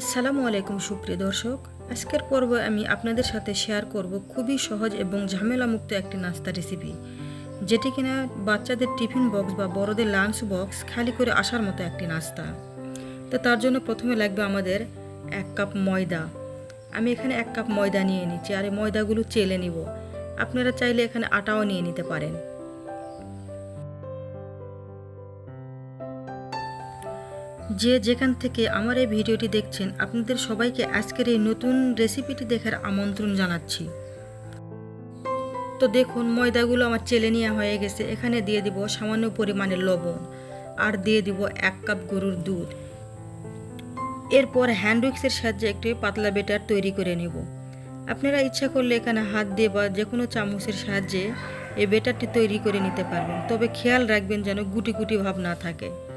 আসসালামু আলাইকুম সুপ্রিয় দর্শক, আজকের পর্বে আমি আপনাদের সাথে শেয়ার করব খুবই সহজ এবং ঝামেলামুক্ত একটি নাস্তা রেসিপি যেটি কিনা বাচ্চাদের টিফিন বক্স বা বড়দের লাঞ্চ বক্স খালি করে আসার মতো একটি নাস্তা। তো তার জন্য প্রথমে লাগবে আমাদের এক কাপ ময়দা। আমি এখানে এক কাপ ময়দা নিয়ে নিচ্ছি আর এই ময়দাগুলো চেলে নিব। আপনারা চাইলে এখানে আটাও নিয়ে নিতে পারেন। যে যেখান থেকে আমার এই ভিডিওটি দেখছেন, আপনাদের সবাইকে আজকের এই নতুন রেসিপিটি দেখার আমন্ত্রণ জানাচ্ছি। তো দেখুন, ময়দাগুলো আমার চেলে নেওয়া হয়ে গেছে। এখানে দিয়ে দিব সামান্য পরিমাণে লবণ আর দিয়ে দিব এক কাপ গরুর দুধ। এরপর হ্যান্ড উইক্সের সাহায্যে একটি পাতলা বেটার তৈরি করে নেব। আপনারা ইচ্ছা করলে এখানে হাত দিয়ে বা যে কোনো চামচের সাহায্যে এই বেটারটি তৈরি করে নিতে পারবেন। তবে খেয়াল রাখবেন যেন গুটি গুটি ভাব না থাকে।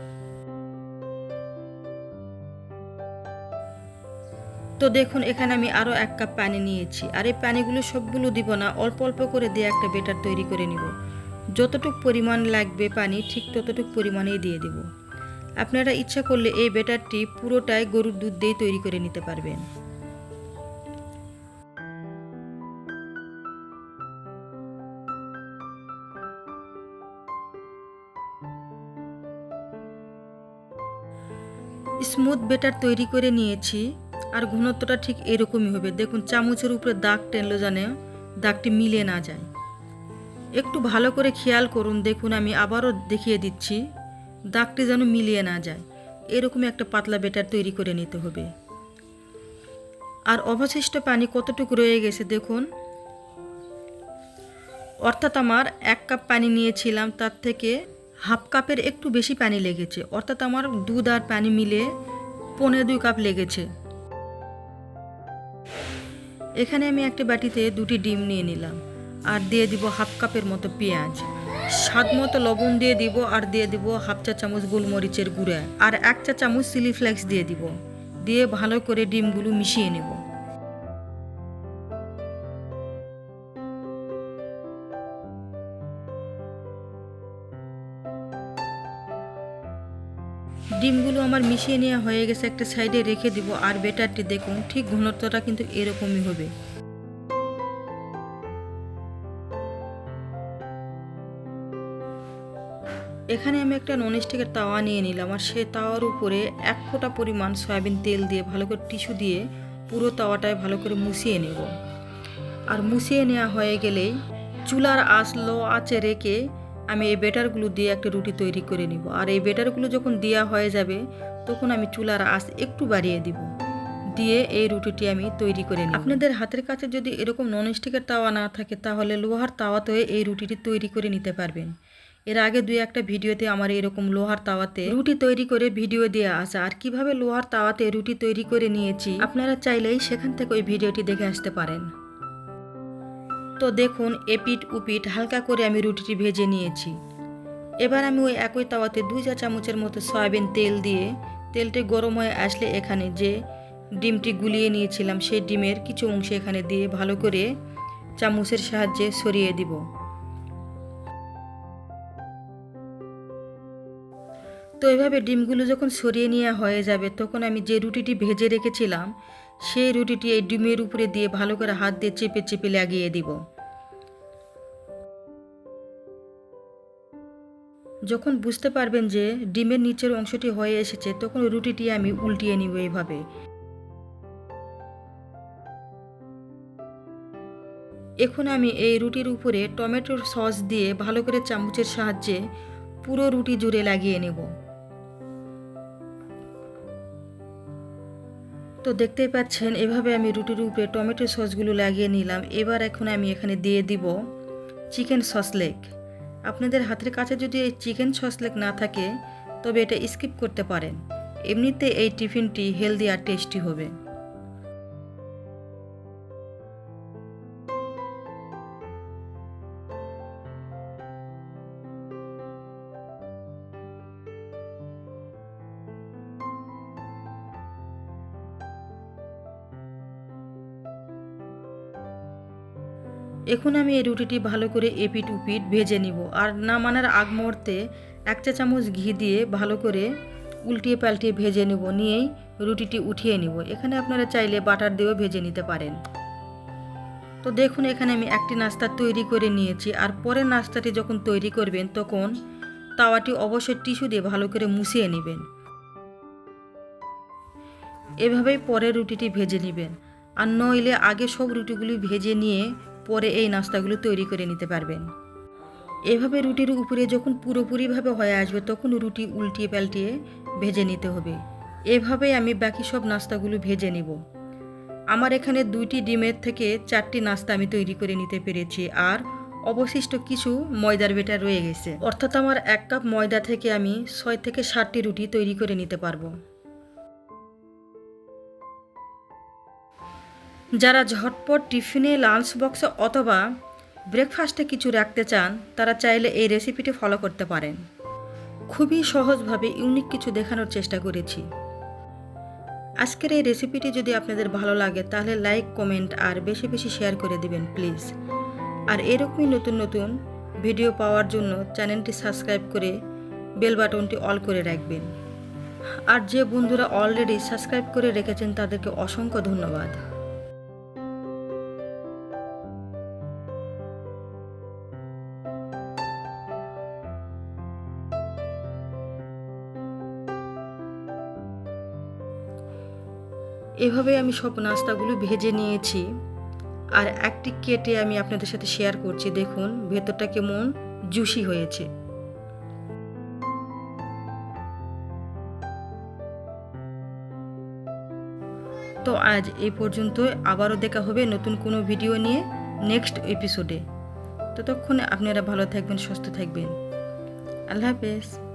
তো দেখুন, এখানে আমি আরও এক কাপ পানি নিয়েছি। আর এই পানিগুলো সবগুলো দিব না, অল্প অল্প করে দিয়ে একটা বেটার তৈরি করে নিব। যতটুক পরিমাণ লাগবে পানি, ঠিক ততটুক পরিমাণেই দিয়ে দিব। আপনারা ইচ্ছা করলে এই বেটারটি পুরোটাই গরুর দুধ দিয়ে তৈরি করে নিতে পারবেন। স্মুথ বেটার তৈরি করে নিয়েছি। আর ঘনত্বটা ঠিক এরকমই হবে। দেখুন, চামচের উপরে দাগ টেনলো জানে দাগটি মিলে না যায়। একটু ভালো করে খেয়াল করুন, দেখুন আমি আবারও দেখিয়ে দিচ্ছি, দাগটি যেন মিলিয়ে না যায়। এরকম একটা পাতলা বেটার তৈরি করে নিতে হবে। আর অবশিষ্ট পানি কতটুকু রয়ে গেছে, দেখুন। অর্থাৎ আমার এক কাপ পানি নিয়েছিলাম, তার থেকে হাফ কাপের একটু বেশি পানি লেগেছে। অর্থাৎ আমার দুধ আর পানি মিলে পৌনে দুই কাপ লেগেছে। এখানে আমি একটা বাটিতে দুটি ডিম নিয়ে নিলাম। আর দিয়ে দিব হাফ কাপের মতো পেঁয়াজ। স্বাদ মতো লবণ দিয়ে দিব আর দিয়ে দিব হাফ চা চামচ গোলমরিচের গুঁড়া। আর এক চা চামচ চিলি ফ্লেক্স দিয়ে দিব। দিয়ে ভালো করে ডিমগুলো মিশিয়ে নেব। ডিমগুলো আমার মিশিয়ে নেওয়া হয়ে গেছে, একটা সাইডে রেখে দিব। আর বেটারটি দেখুন, ঠিক ঘনত্বটা কিন্তু এরকমই হবে। এখানে আমি একটা ননস্টিকের তাওয়া নিয়ে নিলাম, আর সে তাওয়ার উপরে এক ফোঁটা পরিমাণ সয়াবিন তেল দিয়ে ভালো করে টিস্যু দিয়ে পুরো তাওয়াটায় ভালো করে মুছিয়ে নেব। আর মুছিয়ে নেওয়া হয়ে গেলেই চুলার আঁচ লো আঁচে রেখে আমি এই বেটারগুলো দিয়ে একটা রুটি তৈরি করে নিব। আর এই বেটারগুলো যখন দেওয়া হয়ে যাবে, তখন আমি চুলার আঁচ একটু বাড়িয়ে দিব। দিয়ে এই রুটিটি আমি তৈরি করে নিই আপনাদের হাতের কাছে যদি এরকম ননস্টিকের তাওয়া না থাকে, তাহলে লোহার তাওয়াতে এই রুটিটি তৈরি করে নিতে পারবেন। এর আগে দুই একটা ভিডিওতে আমার এরকম লোহার তাওয়াতে রুটি তৈরি করে ভিডিও দেওয়া আছে। আর কীভাবে লোহার তাওয়াতে রুটি তৈরি করে নিয়েছি, আপনারা চাইলেই সেখান থেকে ওই ভিডিওটি দেখে আসতে পারেন। তো দেখুন এপিট উপিট হালকা করে আমি রুটিটি ভেজে নিয়েছি। এবার আমি ওই একই তাওয়াতে দুই চা চামচের মতো সয়াবিন তেল দিয়ে, তেলটি গরম হয়ে আসলে এখানে যে ডিমটি গুলিয়ে নিয়েছিলাম, সেই ডিমের কিছু অংশ এখানে দিয়ে ভালো করে চামচের সাহায্যে সরিয়ে দিব। তো এভাবে ডিমগুলো যখন সরিয়ে নেওয়া হয়ে যাবে, তখন আমি যে রুটিটি ভেজে রেখেছিলাম, সেই রুটিটি এই ডিমের উপরে দিয়ে ভালো করে হাত দিয়ে চেপে চেপে লাগিয়ে দিব। যখন বুঝতে পারবেন যে ডিমের নিচের অংশটি হয়ে এসেছে, তখন রুটিটি আমি উল্টিয়ে নিব এইভাবে এখন আমি এই রুটির উপরে টমেটোর সস দিয়ে ভালো করে চামচের সাহায্যে পুরো রুটি জুড়ে লাগিয়ে নেব। তো দেখতেই পাচ্ছেন, এভাবে আমি রুটির উপরে টমেটো সসগুলো লাগিয়ে নিলাম। এবার এখন আমি এখানে দিয়ে দিব চিকেন সসলেক আপনাদের হাতের কাছে যদি এই চিকেন সস লেক না থাকে, তবে এটা স্কিপ করতে পারেন। এমনিতে এই টিফিনটি হেলদি আর টেস্টি হবে। এখন আমি এই রুটিটি ভালো করে এপিট উপিট ভেজে নিব। আর নামানোর আগ মুহূর্তে এক চা চামচ ঘি দিয়ে ভালো করে উল্টিয়ে পাল্টিয়ে ভেজে নেব, নিয়েই রুটিটি উঠিয়ে নেব। এখানে আপনারা চাইলে বাটার দিয়েও ভেজে নিতে পারেন। তো দেখুন, এখানে আমি একটি নাস্তা তৈরি করে নিয়েছি। আর পরের নাস্তাটি যখন তৈরি করবেন, তখন তাওয়াটি অবশ্যই টিস্যু দিয়ে ভালো করে মুছিয়ে নেবেন। এভাবেই পরে রুটিটি ভেজে নেবেন। আর নইলে আগে সব রুটিগুলি ভেজে নিয়ে পরে এই নাস্তাগুলো তৈরি করে নিতে পারবেন। এভাবে রুটির উপরে যখন পুরোপুরিভাবে হয়ে আসবে, তখন রুটি উল্টিয়ে পাল্টিয়ে ভেজে নিতে হবে। এভাবেই আমি বাকি সব নাস্তাগুলো ভেজে নেব। আমার এখানে দুইটি ডিমের থেকে চারটি নাস্তা আমি তৈরি করে নিতে পেরেছি, আর অবশিষ্ট কিছু ময়দার বেটা রয়ে গেছে। অর্থাৎ আমার এক কাপ ময়দা থেকে আমি ছয় থেকে সাতটি রুটি তৈরি করে নিতে পারব। যারা ঝটপট টিফিনে, লাঞ্চ বক্সে অথবা ব্রেকফাস্টে কিছু রাখতে চান, তারা চাইলে এই রেসিপিটি ফলো করতে পারেন। খুবই সহজভাবে ইউনিক কিছু দেখানোর চেষ্টা করেছি। আজকের এই রেসিপিটি যদি আপনাদের ভালো লাগে, তাহলে লাইক, কমেন্ট আর বেশি বেশি শেয়ার করে দিবেন, প্লিজ। আর এরকমই নতুন নতুন ভিডিও পাওয়ার জন্য চ্যানেলটি সাবস্ক্রাইব করে বেল বাটনটি অল করে রাখবেন। আর যে বন্ধুরা অলরেডি সাবস্ক্রাইব করে রেখেছেন, তাদেরকে অসংখ্য ধন্যবাদ। এভাবে আমি সব নাস্তাগুলো ভেজে নিয়েছি। আর একটি কেটে আমি আপনাদের সাথে শেয়ার করছি, দেখুন, ভেতরটা কেমন জুসি হয়েছে। তো আজ এই পর্যন্ত আবারও দেখা হবে নতুন কোনো ভিডিও নিয়ে নেক্সট এপিসোডে ততক্ষণে আপনারা ভালো থাকবেন, সুস্থ থাকবেন। আল্লাহ হাফেজ।